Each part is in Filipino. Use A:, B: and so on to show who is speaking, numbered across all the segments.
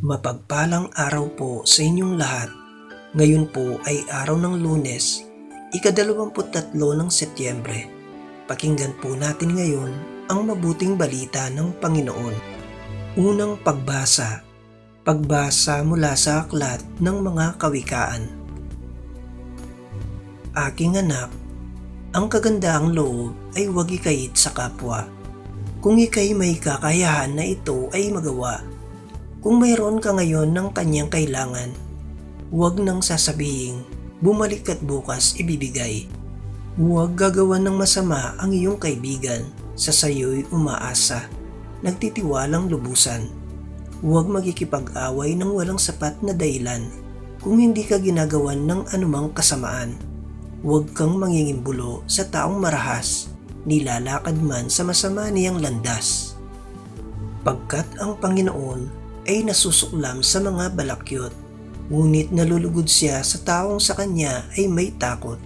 A: Mapagpalang araw po sa inyong lahat. Ngayon po ay araw ng lunes, ikadalawamput tatlo ng Setyembre. Pakinggan po natin ngayon ang mabuting balita ng Panginoon. Unang pagbasa. Pagbasa mula sa aklat ng mga kawikaan. Aking anak, ang kagandaang loob ay huwag ikayit sa kapwa. Kung ikay may kakayahan na ito ay magawa, kung mayroon ka ngayon ng kanyang kailangan, huwag nang sasabihing, bumalik at bukas ibibigay. Huwag gagawan ng masama ang iyong kaibigan sa sayo'y umaasa, nagtitiwalang lubusan. Huwag magkikipag-away ng walang sapat na dahilan kung hindi ka ginagawan ng anumang kasamaan. Huwag kang mangingimbulo sa taong marahas, nilalakad man sa masama niyang landas. Pagkat ang Panginoon ay nasusuklam sa mga balakyot, ngunit nalulugod siya sa taong sa kanya ay may takot.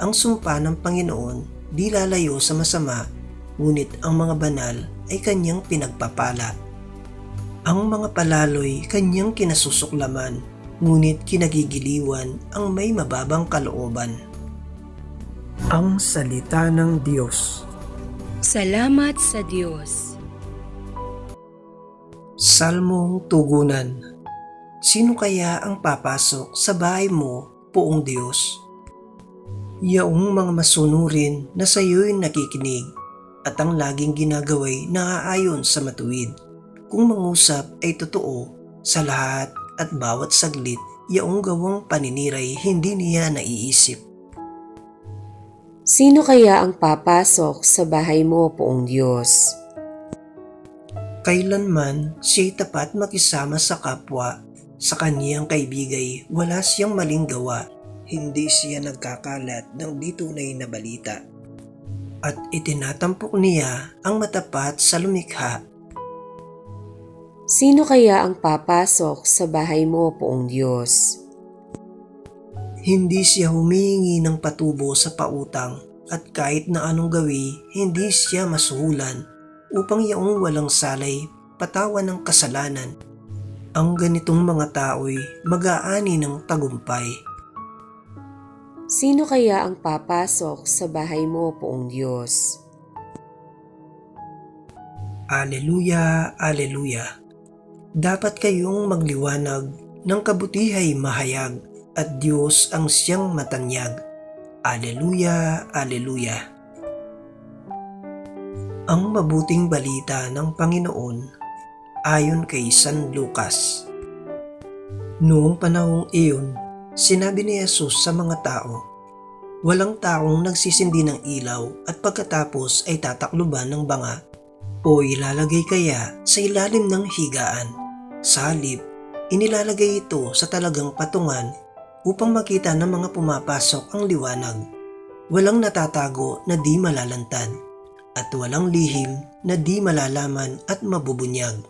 A: Ang sumpa ng Panginoon di lalayo sa masama, ngunit ang mga banal ay kanyang pinagpapala. Ang mga palaloy kanyang kinasusuklaman, ngunit kinagigiliwan ang may mababang kalooban. Ang Salita ng Diyos
B: Salamat sa Diyos.
A: Salmong Tugunan Sino kaya ang papasok sa bahay mo, poong Diyos? Yaong mga masunurin na sa iyo'y nakikinig at ang laging ginagaway naaayon sa matuwid. Kung mangusap ay totoo sa lahat at bawat saglit, yaong gawang paniniray hindi niya naiisip.
B: Sino kaya ang papasok sa bahay mo, poong Diyos?
A: Kailanman siya'y tapat makisama sa kapwa, sa kaniyang kaibigay wala siyang maling gawa, hindi siya nagkakalat ng di tunay na balita. At itinatampok niya ang matapat sa lumikha,
B: Sino kaya ang papasok sa bahay mo, poong Diyos?
A: hindi siya humihingi ng patubo sa pautang at kahit na anong gawi, hindi siya masuhulan upang yaong walang salay patawan ng kasalanan. Ang ganitong mga tao'y mag-aani ng tagumpay.
B: Sino kaya ang papasok sa bahay mo, poong Diyos?
A: Aleluya, Aleluya. Dapat kayong magliwanag ng kabutihay mahayag at Diyos ang siyang matanyag. Aleluya, Aleluya. Ang mabuting balita ng Panginoon ayon kay San Lucas. Noong panahong iyon, sinabi ni Jesus sa mga tao, Walang taong nagsisindi ng ilaw at pagkatapos ay tatakluban ng banga o ilalagay kaya sa ilalim ng higaan. Sa halip, inilalagay ito sa talagang patungan upang makita ng mga pumapasok ang liwanag. Walang natatago na di malalantad at walang lihim na di malalaman at mabubunyag.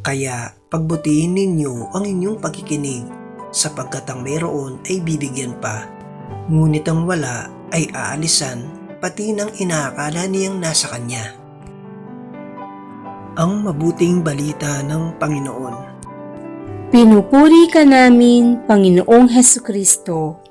A: Kaya pagbutihin ninyo ang inyong pagkikinig sapagkat ang mayroon ay bibigyan pa. Ngunit ang wala ay aalisan pati ng inaakala niyang nasa kanya. Ang mabuting balita ng Panginoon.
C: Pinupuri ka namin, Panginoong Heso Kristo.